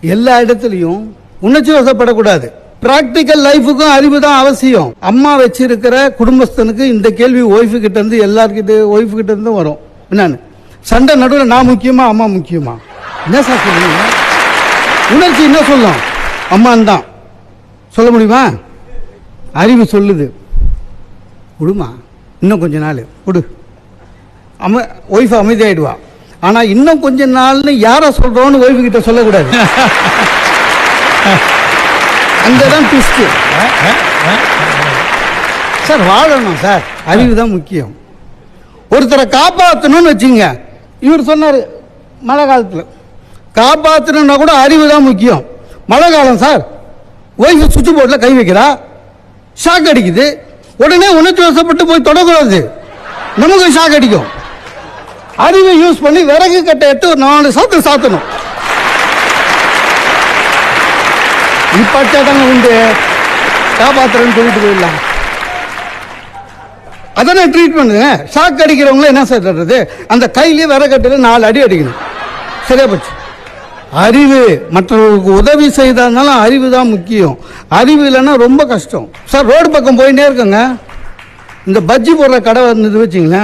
எல்லா இடத்துலையும் உணர்ச்சி வசப்படக்கூடாது. பிராக்டிக்கல் லைஃபுக்கும் அறிவு தான் அவசியம். அம்மா வச்சிருக்கிற குடும்பஸ்தனுக்கு இந்த கேள்வி ஒய்ஃபு கிட்ட இருந்து எல்லார்கிட்ட ஒய்ஃபு கிட்ட இருந்து வரும். என்னன்னு? சண்டை நடுவில் நான் முக்கியமா அம்மா முக்கியமா? என்ன சார் சொல்லுங்க உணர்ச்சி என்ன சொல்லும்? அம்மான் தான். சொல்ல முடியுமா? அறிவு சொல்லுது. விடுமா இன்னும் கொஞ்ச நாள். விடு அம ஒய்ஃப் அமைதியாயிடுவா. ஆனால் இன்னும் கொஞ்ச நாள்னு யாரை சொல்கிறோன்னு ஒய்ஃபு கிட்ட சொல்லக்கூடாது. அங்கே தான் ட்விஸ்ட்டு சார் வாழணும் சார். அறிவு தான் முக்கியம். ஒருத்தரை காப்பாற்றணும்னு வச்சுங்க. இவர் சொன்னார் மழை காலத்தில். காப்பாற்றணும்னா கூட அறிவு தான் முக்கியம். மழை காலம் சார். ஒய்ஃபு சுவிட்ச் போர்டில் கை வைக்கிறா. ஷாக் அடிக்குது. உடனே உணர்ச்சி வசப்பட்டு போய் தொடக்கூடாது. நமக்கு ஷாக் அடிக்கும். அறிவை யூஸ் பண்ணி விறகு கட்டை எடுத்து ஒரு நாலு சாத்து சாத்தணும். இப்பட்டதாங்க உண்டு? காப்பாத்துறேன்னு சொல்லிட்டு போயிடலாம். அதானே ட்ரீட்மெண்ட் ஷாக் அடிக்கிறவங்கள என்ன சார் தர்றது அந்த கையிலேயே விறகட்டில் நாலு அடி அடிக்கணும். சரியா போச்சு? அறிவு. மற்றவர்களுக்கு உதவி செய்தாலும் அறிவு தான் முக்கியம். அறிவு இல்லைன்னா ரொம்ப கஷ்டம். சார் ரோடு பக்கம் போயிட்டே இருக்கோங்க. இந்த பஜ்ஜி போடுற கடை வந்து வச்சிங்களேன்.